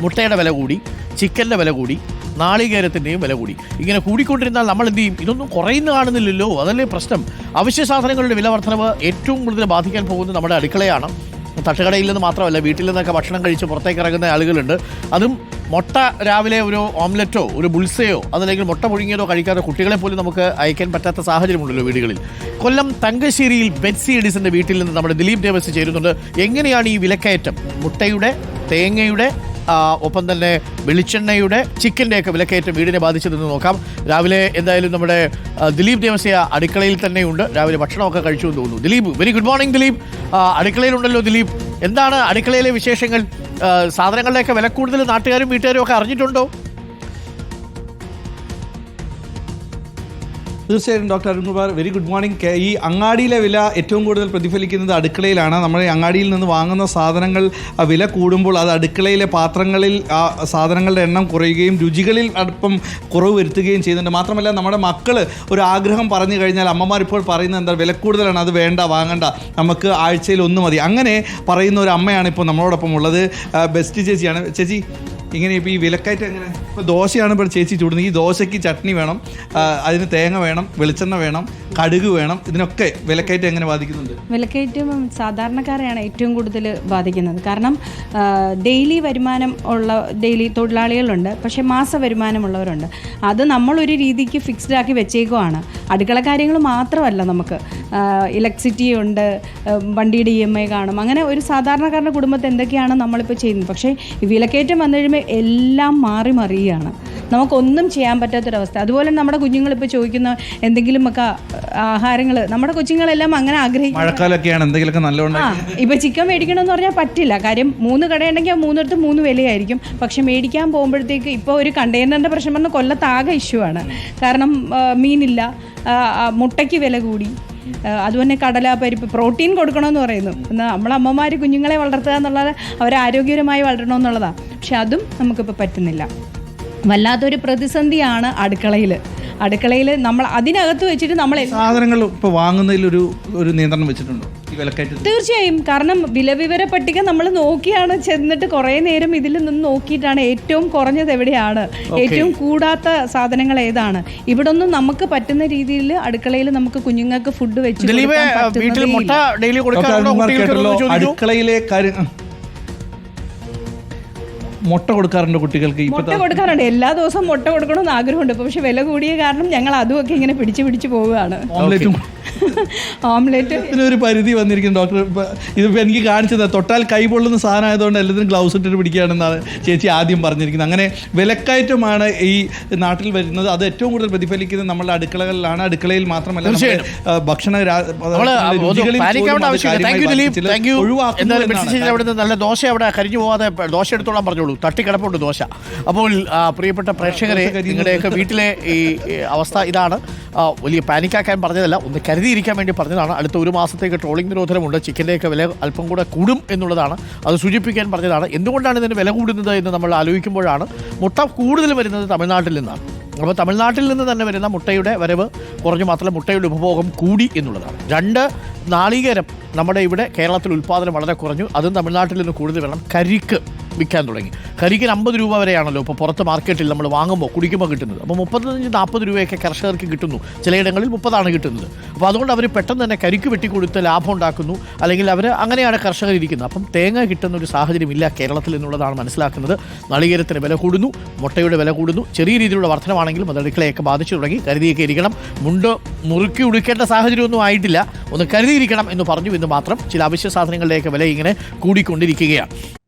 മുട്ടയുടെ വില കൂടി ചിക്കന്റെ വില കൂടി നാളികേരത്തിന്റെയും വില കൂടി. ഇങ്ങനെ കൂടിക്കൊണ്ടിരുന്നാൽ നമ്മൾ എന്ത് ചെയ്യും? ഇതൊന്നും കുറയുന്ന കാണുന്നില്ലല്ലോ. അതല്ലേ പ്രശ്നം. അവശ്യ സാധനങ്ങളുടെ വില വർധനവ് ഏറ്റവും കൂടുതൽ ബാധിക്കാൻ പോകുന്നത് നമ്മുടെ അടുക്കളയാണ്. തട്ടുകടയിൽ നിന്ന് മാത്രമല്ല വീട്ടിൽ നിന്നൊക്കെ ഭക്ഷണം കഴിച്ച് പുറത്തേക്ക് ഇറങ്ങുന്ന ആളുകളുണ്ട്. അതും മുട്ട രാവിലെ ഒരു ഓംലെറ്റോ ഒരു ബുൾസയോ അതല്ലെങ്കിൽ മുട്ട പുഴുങ്ങിയതോ കഴിക്കാതെ കുട്ടികളെ പോലും നമുക്ക് അയക്കാൻ പറ്റാത്ത സാഹചര്യമുണ്ടല്ലോ വീടുകളിൽ. കൊല്ലം തങ്കശ്ശേരിയിൽ ബെറ്റ്സി എഡിസിന്റെ വീട്ടിൽ നിന്ന് നമ്മുടെ ദിലീപ് ദേവസ് ചേരുന്നുണ്ട്. എങ്ങനെയാണ് ഈ വിലക്കയറ്റം? മുട്ടയുടെ തേങ്ങയുടെ ഒപ്പം തന്നെ വെളിച്ചെണ്ണയുടെ ചിക്കന്റെ ഒക്കെ വിലക്കയറ്റം വീടിനെ ബാധിച്ചതെന്ന് നോക്കാം. രാവിലെ എന്തായാലും നമ്മുടെ ദിലീപ് ദേവസ്യ അടുക്കളയിൽ തന്നെയുണ്ട്. രാവിലെ ഭക്ഷണമൊക്കെ കഴിച്ചു എന്ന് തോന്നുന്നു. Dileep very good morning Dileep. അടുക്കളയിലുണ്ടല്ലോ Dileep. എന്താണ് അടുക്കളയിലെ വിശേഷങ്ങൾ? സാധനങ്ങളുടെയൊക്കെ വില കൂടുതൽ നാട്ടുകാരും വീട്ടുകാരും ഒക്കെ അറിഞ്ഞിട്ടുണ്ടോ? തീർച്ചയായും doctor Arunkumar very good morning ഈ അങ്ങാടിയിലെ വില ഏറ്റവും കൂടുതൽ പ്രതിഫലിക്കുന്നത് അടുക്കളയിലാണ്. നമ്മൾ അങ്ങാടിയിൽ നിന്ന് വാങ്ങുന്ന സാധനങ്ങൾ വില കൂടുമ്പോൾ അത് അടുക്കളയിലെ പാത്രങ്ങളിൽ ആ സാധനങ്ങളുടെ എണ്ണം കുറയുകയും രുചികളിൽ അല്പം കുറവ് വരുത്തുകയും ചെയ്യുന്നുണ്ട്. മാത്രമല്ല നമ്മുടെ മക്കൾ ഒരു ആഗ്രഹം പറഞ്ഞു കഴിഞ്ഞാൽ അമ്മമാർ ഇപ്പോൾ പറയുന്നത് എന്താ വില കൂടുതലാണ് അത് വേണ്ട വാങ്ങണ്ട നമുക്ക് ആഴ്ചയിൽ ഒന്ന് മതി. അങ്ങനെ പറയുന്ന ഒരു അമ്മയാണ് ഇപ്പോൾ നമ്മളോടൊപ്പം ഉള്ളത്. ബെസ്റ്റ് ചേച്ചിയാണ്. ചേച്ചി ഇങ്ങനെ ഇപ്പോൾ ഈ വിലക്കയറ്റം എങ്ങനെ? ഇപ്പോൾ ദോശയാണ് ഇപ്പോൾ ചേച്ചി ചൂടുന്നത്. ഈ ദോശയ്ക്ക് ചട്നി വേണം അതിന് തേങ്ങ വേണം വെളിച്ചെണ്ണ വേണം കടുക് വേണം. ഇതിനൊക്കെ വിലക്കയറ്റം എങ്ങനെ ബാധിക്കുന്നുണ്ട്? വിലക്കയറ്റം സാധാരണക്കാരെയാണ് ഏറ്റവും കൂടുതൽ ബാധിക്കുന്നത്. കാരണം ഡെയിലി വരുമാനം ഉള്ള ഡെയിലി തൊഴിലാളികളുണ്ട്. പക്ഷേ മാസ വരുമാനമുള്ളവരുണ്ട് അത് നമ്മളൊരു രീതിക്ക് ഫിക്സ്ഡ് ആക്കി വെച്ചേക്കുവാണ്. അടുക്കള കാര്യങ്ങൾ മാത്രമല്ല നമുക്ക്. ഇലക്ട്രിസിറ്റി ഉണ്ട് വണ്ടിയുടെ ഇ എം ഐ കാണും. അങ്ങനെ ഒരു സാധാരണക്കാരന്റെ കുടുംബത്തെ എന്തൊക്കെയാണ് നമ്മളിപ്പോൾ ചെയ്യുന്നത്? പക്ഷേ വിലക്കയറ്റം വന്നു കഴിയുമ്പോൾ എല്ലാം മാറി മറിയുകയാണ്. നമുക്കൊന്നും ചെയ്യാൻ പറ്റാത്തൊരവസ്ഥ. അതുപോലെ നമ്മുടെ കുഞ്ഞുങ്ങളിപ്പോൾ ചോദിക്കുന്ന എന്തെങ്കിലുമൊക്കെ ആഹാരങ്ങൾ നമ്മുടെ കൊച്ചുങ്ങളെല്ലാം അങ്ങനെ ആഗ്രഹിക്കും മഴക്കാലൊക്കെയാണ് എന്തെങ്കിലുമൊക്കെ ആ ചിക്കൻ മേടിക്കണമെന്ന് പറഞ്ഞാൽ പറ്റില്ല. കാര്യം മൂന്ന് കടയുണ്ടെങ്കിൽ ആ മൂന്നിടത്ത് മൂന്ന് വിലയായിരിക്കും. പക്ഷെ മേടിക്കാൻ പോകുമ്പോഴത്തേക്ക് ഇപ്പോൾ ഒരു കണ്ടെയ്നറിന്റെ പ്രശ്നം പറഞ്ഞാൽ കൊല്ലത്താകെ ഇഷ്യൂ ആണ്. കാരണം മീനില്ല. മുട്ടയ്ക്ക് വില കൂടി. അതുപോലെ കടല പരിപ്പ് പ്രോട്ടീൻ കൊടുക്കണമെന്ന് പറയുന്നു. എന്നാൽ നമ്മളമ്മമാർ കുഞ്ഞുങ്ങളെ വളർത്തുക എന്നുള്ളത് അവർ ആരോഗ്യകരമായി വളരണമെന്നുള്ളതാണ് പക്ഷെ അതും നമുക്കിപ്പോൾ പറ്റുന്നില്ല. വല്ലാത്തൊരു പ്രതിസന്ധിയാണ് അടുക്കളയിൽ അടുക്കളയിൽ നമ്മൾ അതിനകത്ത് വെച്ചിട്ട് നമ്മൾ സാധനങ്ങൾ ഇപ്പോൾ വാങ്ങുന്നതിൽ ഒരു ഒരു നിയന്ത്രണം വെച്ചിട്ടുണ്ടോ? തീർച്ചയായും. കാരണം വിലവിവര പട്ടിക നമ്മൾ നോക്കിയാണ് ചെന്നിട്ട് കുറേ നേരം ഇതിൽ നിന്ന് നോക്കിയിട്ടാണ് ഏറ്റവും കുറഞ്ഞത് എവിടെയാണ്. ഏറ്റവും കൂടാത്ത സാധനങ്ങൾ ഏതാണ്. ഇവിടെ ഒന്നും നമുക്ക് പറ്റുന്ന രീതിയിൽ അടുക്കളയിൽ നമുക്ക് കുഞ്ഞുങ്ങൾക്ക് ഫുഡ് വെച്ച് അടുക്കളയിലെ കൊടുക്കാൻ മുട്ട കൊടുക്കാറുണ്ട് കുട്ടികൾക്ക് മുട്ട കൊടുക്കാറുണ്ട്. എല്ലാ ദിവസവും മുട്ട കൊടുക്കണമെന്ന് ആഗ്രഹമുണ്ട്. ഇപ്പൊ പക്ഷെ വില കൂടിയ കാരണം ഞങ്ങൾ അതുമൊക്കെ ഇങ്ങനെ പിടിച്ചു പിടിച്ചു പോവുകയാണ്. ഓംലെറ്റും ഓംലെറ്റ് ഇതിനൊരു പരിധി വന്നിരിക്കുന്നു ഡോക്ടർ ഇപ്പൊ ഇതിപ്പോൾ എനിക്ക് കാണിച്ചത് തൊട്ടാൽ കൈ പൊള്ളുന്ന സാധനം ആയതുകൊണ്ട് എല്ലാത്തിനും ഗ്ലൗസ് ഇട്ടിട്ട് പിടിക്കുകയാണെന്നാണ് ചേച്ചി ആദ്യം പറഞ്ഞിരിക്കുന്നത്. അങ്ങനെ വിലക്കയറ്റമാണ് ഈ നാട്ടിൽ വരുന്നത്. അത് ഏറ്റവും കൂടുതൽ പ്രതിഫലിക്കുന്നത് നമ്മളുടെ അടുക്കളകളിലാണ്. അടുക്കളയിൽ മാത്രമല്ല ഭക്ഷണ നല്ല ദോശ അവിടെ കരിഞ്ഞു പോവാതെ ദോശ എടുത്തോളാൻ പറഞ്ഞോളൂ. തട്ടിക്കിടപ്പുണ്ട് ദോശ. അപ്പോൾ പ്രിയപ്പെട്ട പ്രേക്ഷകരെ നിങ്ങളുടെയൊക്കെ വീട്ടിലെ ഈ അവസ്ഥ ഇതാണ്. വലിയ പാനിക്കാക്കാൻ പറഞ്ഞതല്ല. ഒന്ന് കരുതിയിരിക്കാൻ വേണ്ടി പറഞ്ഞതാണ്. അടുത്ത ഒരു മാസത്തേക്ക് ട്രോളിംഗ് നിരോധനമുണ്ട്. ചിക്കന്റെയൊക്കെ വില അല്പം കൂടെ കൂടും എന്നുള്ളതാണ്. അത് സൂചിപ്പിക്കാൻ പറഞ്ഞതാണ്. എന്തുകൊണ്ടാണ് ഇതിന് വില കൂടുന്നത് എന്ന് നമ്മൾ ആലോചിക്കുമ്പോഴാണ് മുട്ട കൂടുതൽ വരുന്നത് തമിഴ്നാട്ടിൽ നിന്നാണ്. അപ്പോൾ തമിഴ്നാട്ടിൽ നിന്ന് തന്നെ വരുന്ന മുട്ടയുടെ വരവ് കുറഞ്ഞു മാത്രമല്ല മുട്ടയുടെ ഉപഭോഗം കൂടി എന്നുള്ളതാണ്. രണ്ട് നാളികേരം നമ്മുടെ ഇവിടെ കേരളത്തിൽ ഉൽപ്പാദനം വളരെ കുറഞ്ഞു. അതും തമിഴ്നാട്ടിൽ നിന്ന് കൂടുതൽ വേണം കരിക്ക്. വിൽക്കാൻ തുടങ്ങി. കരിക്കിന് അമ്പത് രൂപ വരെയാണല്ലോ ഇപ്പോൾ പുറത്ത് മാർക്കറ്റിൽ നമ്മൾ വാങ്ങുമ്പോൾ കുടിക്കുമ്പോൾ കിട്ടുന്നത്. അപ്പോൾ മുപ്പത്തഞ്ച് നാൽപ്പത് രൂപയൊക്കെ കർഷകർക്ക് കിട്ടുന്നു. ചിലയിടങ്ങളിൽ മുപ്പതാണ് കിട്ടുന്നത്. അപ്പോൾ അതുകൊണ്ട് അവർ പെട്ടെന്ന് തന്നെ കരിക്ക് വെട്ടിക്കൊടുത്ത് ലാഭം ഉണ്ടാക്കുന്നു. അല്ലെങ്കിൽ അവർ അങ്ങനെയാണ് കർഷകർ ഇരിക്കുന്നത്. അപ്പം തേങ്ങ കിട്ടുന്ന ഒരു സാഹചര്യമില്ല കേരളത്തിൽ എന്നുള്ളതാണ് മനസ്സിലാക്കുന്നത്. നളികേരത്തിന് വില കൂടുന്നു മുട്ടയുടെ വില കൂടുന്നു. ചെറിയ രീതിയിലുള്ള വർധനമാണെങ്കിലും അത് അടുക്കളയൊക്കെ ബാധിച്ചു തുടങ്ങി. കരുതിയൊക്കെ ഇരിക്കണം. മുണ്ട് മുറുക്കി ഉടുക്കേണ്ട സാഹചര്യമൊന്നും ആയിട്ടില്ല. ഒന്ന് കരുതിയിരിക്കണം എന്ന് പറഞ്ഞു എന്ന് മാത്രം ചില അവശ്യ സാധനങ്ങളുടെയൊക്കെ വില ഇങ്ങനെ കൂടിക്കൊണ്ടിരിക്കുകയാണ്.